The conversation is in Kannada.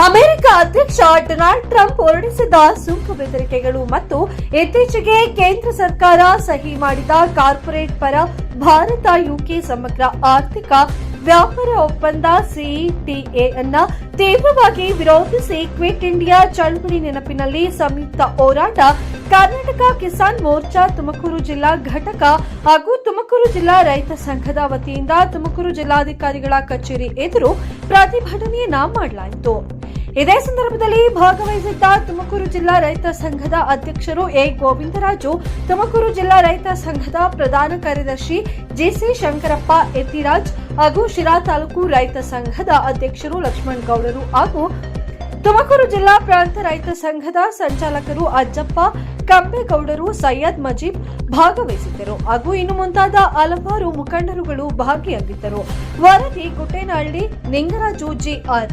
ಅಮೆರಿಕ ಅಧ್ಯಕ್ಷ ಡೊನಾಲ್ಡ್ ಟ್ರಂಪ್ ಹೊರಡಿಸಿದ ಸುಂಕ ಬೆದರಿಕೆಗಳು ಮತ್ತು ಇತ್ತೀಚೆಗೆ ಕೇಂದ್ರ ಸರ್ಕಾರ ಸಹಿ ಮಾಡಿದ ಕಾರ್ಪೊರೇಟ್ ಪರ ಭಾರತ ಯುಕೆ ಸಮಗ್ರ ಆರ್ಥಿಕ ವ್ಯಾಪಾರ ಒಪ್ಪಂದ ಸಿಇಟಿಎ ಅನ್ನ ತೀವ್ರವಾಗಿ ವಿರೋಧಿಸಿ ಕ್ವಿಟ್ ಇಂಡಿಯಾ ಚಳವಳಿ ನೆನಪಿನಲ್ಲಿ ಸಂಯುಕ್ತ ಹೋರಾಟ ಕರ್ನಾಟಕ ಕಿಸಾನ್ ಮೋರ್ಚಾ ತುಮಕೂರು ಜಿಲ್ಲಾ ಘಟಕ ಹಾಗೂ ತುಮಕೂರು ಜಿಲ್ಲಾ ರೈತ ಸಂಘದ ವತಿಯಿಂದ ತುಮಕೂರು ಜಿಲ್ಲಾಧಿಕಾರಿಗಳ ಕಚೇರಿ ಎದುರು ಪ್ರತಿಭಟನೆಯನ್ನ ಮಾಡಲಾಯಿತು. ಇದೇ ಸಂದರ್ಭದಲ್ಲಿ ಭಾಗವಹಿಸಿದ್ದ ತುಮಕೂರು ಜಿಲ್ಲಾ ರೈತ ಸಂಘದ ಅಧ್ಯಕ್ಷರು ಎ. ಗೋವಿಂದರಾಜು, ತುಮಕೂರು ಜಿಲ್ಲಾ ರೈತ ಸಂಘದ ಪ್ರಧಾನ ಕಾರ್ಯದರ್ಶಿ ಜಿಸಿ ಶಂಕರಪ್ಪ, ಎತ್ತಿರಾಜ್ ಹಾಗೂ ಶಿರಾ ತಾಲೂಕು ರೈತ ಸಂಘದ ಅಧ್ಯಕ್ಷರು ಲಕ್ಷ್ಮಣ್ ಗೌಡರು ಹಾಗೂ ತುಮಕೂರು ಜಿಲ್ಲಾ ಪ್ರಾಂತ ರೈತ ಸಂಘದ ಸಂಚಾಲಕರು ಅಜ್ಜಪ್ಪ, ಕಂಬೇಗೌಡರು ಸೈಯದ್ ಮಜೀಬ್ ಭಾಗವಹಿಸಿದ್ದರು ಹಾಗೂ ಇನ್ನು ಮುಂತಾದ ಹಲವಾರು ಮುಖಂಡರುಗಳು ಭಾಗಿಯಾಗಿದ್ದರು. ವರದಿ, ಗುಟ್ಟೇನಹಳ್ಳಿ, ನಿಂಗರಾಜು ಜಿಆರ್